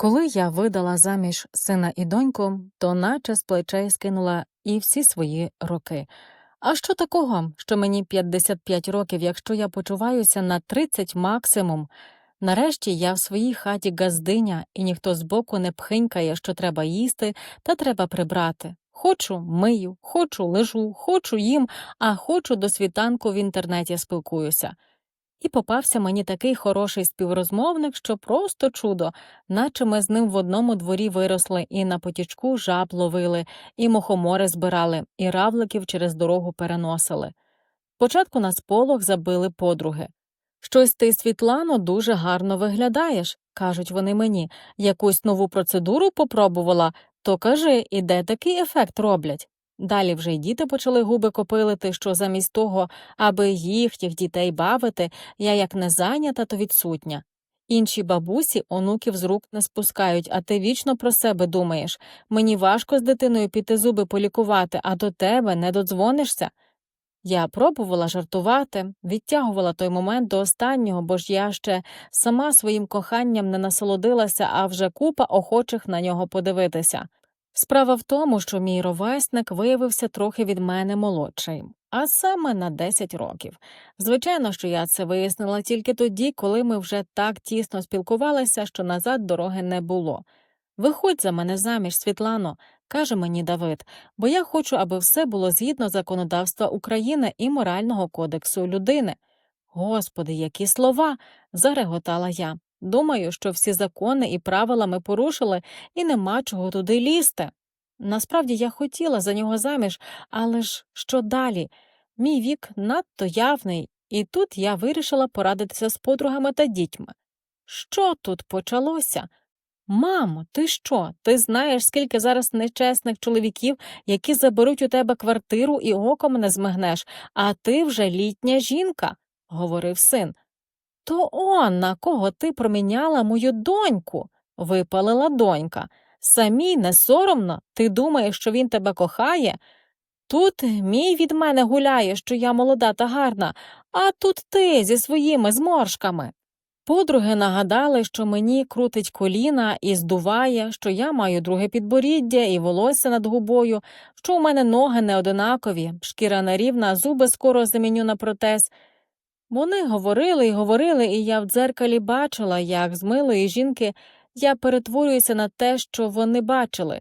Коли я видала заміж сина і доньку, то наче з плечей скинула і всі свої роки. А що такого, що мені 55 років, якщо я почуваюся на 30 максимум? Нарешті я в своїй хаті газдиня, і ніхто збоку не пхинькає, що треба їсти та треба прибрати. Хочу мию, хочу лежу, хочу їм, а хочу до світанку в інтернеті спілкуюся. І попався мені такий хороший співрозмовник, що просто чудо, наче ми з ним в одному дворі виросли і на потічку жаб ловили, і мухомори збирали, і равликів через дорогу переносили. Спочатку на сполох забили подруги. Щось ти, Світлано, дуже гарно виглядаєш, кажуть вони мені, якусь нову процедуру попробувала, то кажи, і де такий ефект роблять. Далі вже й діти почали губи копилити, що замість того, аби їх, їх дітей бавити, я як не зайнята, то відсутня. Інші бабусі онуків з рук не спускають, а ти вічно про себе думаєш. Мені важко з дитиною піти зуби полікувати, а до тебе не додзвонишся. Я пробувала жартувати, відтягувала той момент до останнього, бо ж я ще сама своїм коханням не насолодилася, а вже купа охочих на нього подивитися. Справа в тому, що мій ровесник виявився трохи від мене молодший, а саме на 10 років. Звичайно, що я це вияснила тільки тоді, коли ми вже так тісно спілкувалися, що назад дороги не було. Виходь за мене заміж, Світлано, каже мені Давид, бо я хочу, аби все було згідно законодавства України і морального кодексу людини. Господи, які слова. зареготала я. Думаю, що всі закони і правила ми порушили, і нема чого туди лізти. Насправді я хотіла за нього заміж, але ж що далі? Мій вік надто явний, і тут я вирішила порадитися з подругами та дітьми. Що тут почалося? Мамо, ти що? Ти знаєш, скільки зараз нечесних чоловіків, які заберуть у тебе квартиру і оком не змигнеш, а ти вже літня жінка, говорив син. То он на кого ти проміняла мою доньку? випалила донька. Самій не соромно, ти думаєш, що він тебе кохає? Тут мій від мене гуляє, що я молода та гарна, а тут ти зі своїми зморшками. Подруги нагадали, що мені крутить коліна і здуває, що я маю друге підборіддя і волосся над губою, що у мене ноги не одинакові, шкіра нерівна, зуби скоро заміню на протез. Вони говорили і говорили, і я в дзеркалі бачила, як з милої жінки я перетворююся на те, що вони бачили.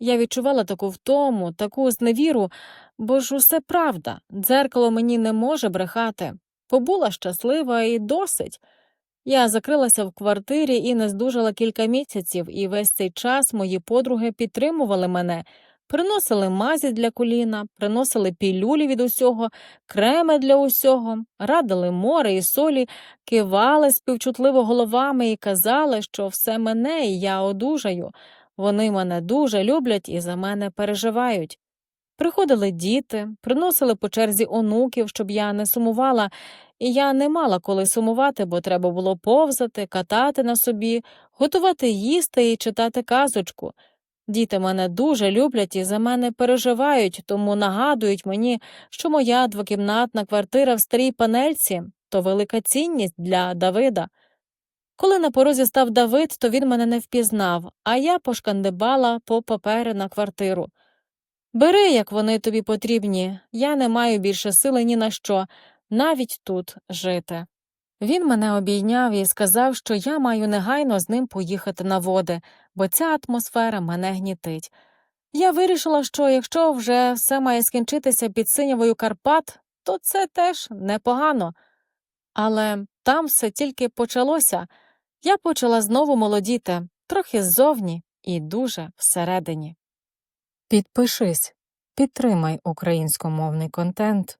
Я відчувала таку втому, таку зневіру, бо ж усе правда, дзеркало мені не може брехати. Побула щаслива і досить. Я закрилася в квартирі і не здужала кілька місяців, і весь цей час мої подруги підтримували мене, приносили мазі для коліна, приносили пілюлі від усього, креми для усього, радили море і солі, кивали співчутливо головами і казали, що все мене і я одужаю. Вони мене дуже люблять і за мене переживають. Приходили діти, приносили по черзі онуків, щоб я не сумувала, і я не мала коли сумувати, бо треба було повзати, катати на собі, готувати їсти і читати казочку. Діти мене дуже люблять і за мене переживають, тому нагадують мені, що моя двокімнатна квартира в старій панельці то велика цінність для Давида. Коли на порозі став Давид, то він мене не впізнав, а я пошкандибала по папери на квартиру. Бери, як вони тобі потрібні, я не маю більше сили ні на що, навіть тут жити. Він мене обійняв і сказав, що я маю негайно з ним поїхати на води, бо ця атмосфера мене гнітить. Я вирішила, що якщо вже все має скінчитися під синявою Карпат, то це теж непогано. Але там все тільки почалося. Я почала знову молодіти, трохи ззовні і дуже всередині. Підпишись, підтримай українськомовний контент.